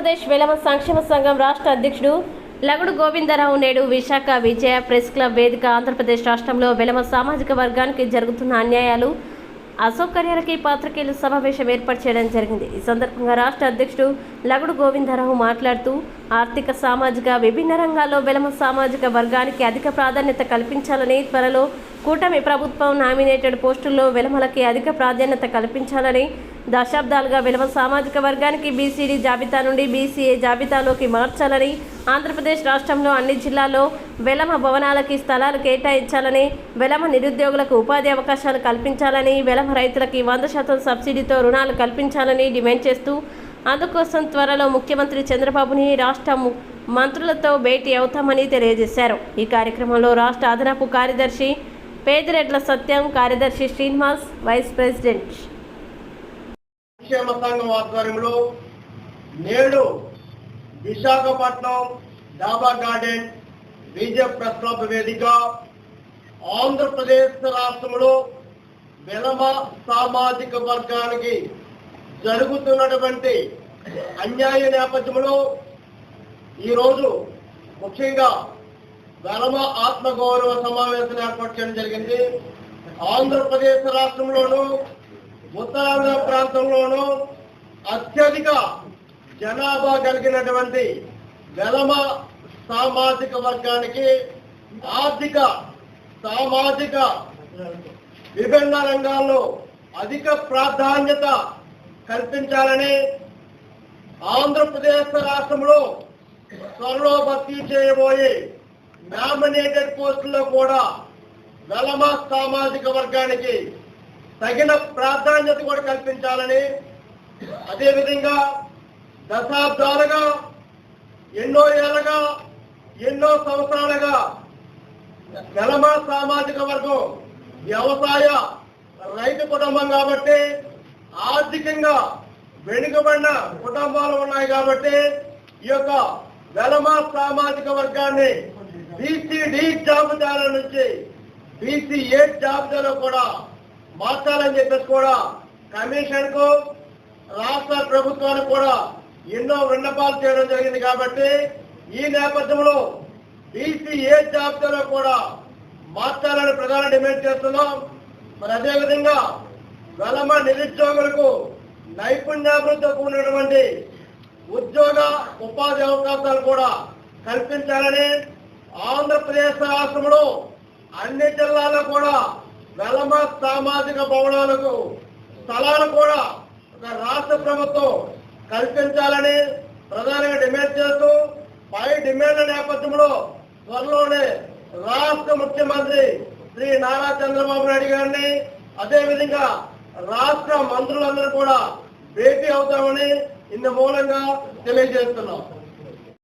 వెలమ సంక్షేమ సంఘం రాష్ట్ర అధ్యక్షుడు లగుడు గోవిందరావు నేడు విశాఖ విజయ ప్రెస్ క్లబ్ వేదిక ఆంధ్రప్రదేశ్ రాష్ట్రంలో వెలమ సామాజిక వర్గానికి జరుగుతున్న అన్యాయాలు అసౌకర్యాలకి పాత్రికేయులు సమావేశం ఏర్పాటు చేయడం జరిగింది. ఈ సందర్భంగా రాష్ట్ర అధ్యక్షుడు లగుడు గోవిందరావు మాట్లాడుతూ ఆర్థిక సామాజిక విభిన్న రంగాల్లో వెలమ సామాజిక వర్గానికి అధిక ప్రాధాన్యత కల్పించాలని త్వరలో కూటమి ప్రభుత్వం నామినేటెడ్ పోస్టుల్లో వెలమలకి అధిక ప్రాధాన్యత కల్పించాలని దశాబ్దాలుగా విలువ సామాజిక వర్గానికి బీసీడీ జాబితా నుండి బీసీఏ జాబితాలోకి మార్చాలని ఆంధ్రప్రదేశ్ రాష్ట్రంలో అన్ని జిల్లాల్లో వెలమ భవనాలకి స్థలాలు కేటాయించాలని వెలమ నిరుద్యోగులకు ఉపాధి అవకాశాలు కల్పించాలని వెలమ రైతులకి వంద శాతం సబ్సిడీతో రుణాలు కల్పించాలని డిమాండ్ చేస్తూ అందుకోసం త్వరలో ముఖ్యమంత్రి చంద్రబాబుని రాష్ట్ర మంత్రులతో భేటీ అవుతామని తెలియజేశారు. ఈ కార్యక్రమంలో రాష్ట్ర అదనపు కార్యదర్శి పేదిరెడ్ల సత్యం కార్యదర్శి శ్రీనివాస్ వైస్ ప్రెసిడెంట్ సంక్షేమ సంఘం ఆధ్వర్యంలో నేడు విశాఖపట్నం డాబా గార్డెన్ విజయ ప్రెస్ క్లబ్ వేదిక ఆంధ్రప్రదేశ్ రాష్ట్రంలో విలమ సామాజిక వర్గానికి జరుగుతున్నటువంటి అన్యాయ నేపథ్యంలో ఈరోజు ముఖ్యంగా వెలమ ఆత్మగౌరవ సమావేశం ఏర్పాటు చేయడం జరిగింది. ఆంధ్రప్రదేశ్ రాష్ట్రంలోనూ ఉత్తరాంధ్ర ప్రాంతంలోనూ అత్యధిక జనాభా కలిగినటువంటి వెలమ సామాజిక వర్గానికి ఆర్థిక సామాజిక విభిన్న రంగాల్లో అధిక ప్రాధాన్యత కల్పించాలని ఆంధ్రప్రదేశ్ రాష్ట్రంలో త్వరలో భర్తీ చేయబోయే నామినేటెడ్ పోస్టుల్లో కూడా వెలమ సామాజిక వర్గానికి తగిన ప్రాధాన్యత కూడా కల్పించాలని అదేవిధంగా దశాబ్దాలుగా ఎన్నో ఏళ్ళగా ఎన్నో సంవత్సరాలుగా నెలమ సామాజిక వర్గం వ్యవసాయ రైతు కుటుంబం కాబట్టి ఆర్థికంగా వెనుకబడిన కుటుంబాలు ఉన్నాయి కాబట్టి ఈ యొక్క వెలమ సామాజిక వర్గాన్ని బీసీడీ జాబితాల నుంచి బీసీ ఏ జాబితాలో కూడా మార్చాలని చెప్పేసి కూడా కమిషన్కు రాష్ట్ర ప్రభుత్వానికి కూడా ఎన్నో విన్నపాలు చేయడం జరిగింది కాబట్టి ఈ నేపథ్యంలో బీసీ ఏ జాబితాలో కూడా మార్చాలని ప్రధాన డిమాండ్ చేస్తున్నాం. మరి అదేవిధంగా వెలమ నిరుద్యోగులకు నైపుణ్యాభివృద్ధితో కూడినటువంటి ఉద్యోగ ఉపాధి అవకాశాలు కూడా కల్పించాలని ఆంధ్రప్రదేశ్ రాష్ట్రంలో అన్ని జిల్లాల్లో కూడా వెలమ సామాజిక భవనాలకు స్థలాలు కూడా ఒక రాష్ట్ర ప్రభుత్వం కల్పించాలని ప్రధానంగా డిమాండ్ చేస్తూ పై డిమాండ్ల నేపథ్యంలో త్వరలోనే రాష్ట్ర ముఖ్యమంత్రి శ్రీ నారా చంద్రబాబు నాయుడు గారిని అదేవిధంగా రాష్ట్ర మంత్రులందరూ కూడా భేటీ అవుతామని ఇందు మూలంగా తెలియజేస్తున్నాం.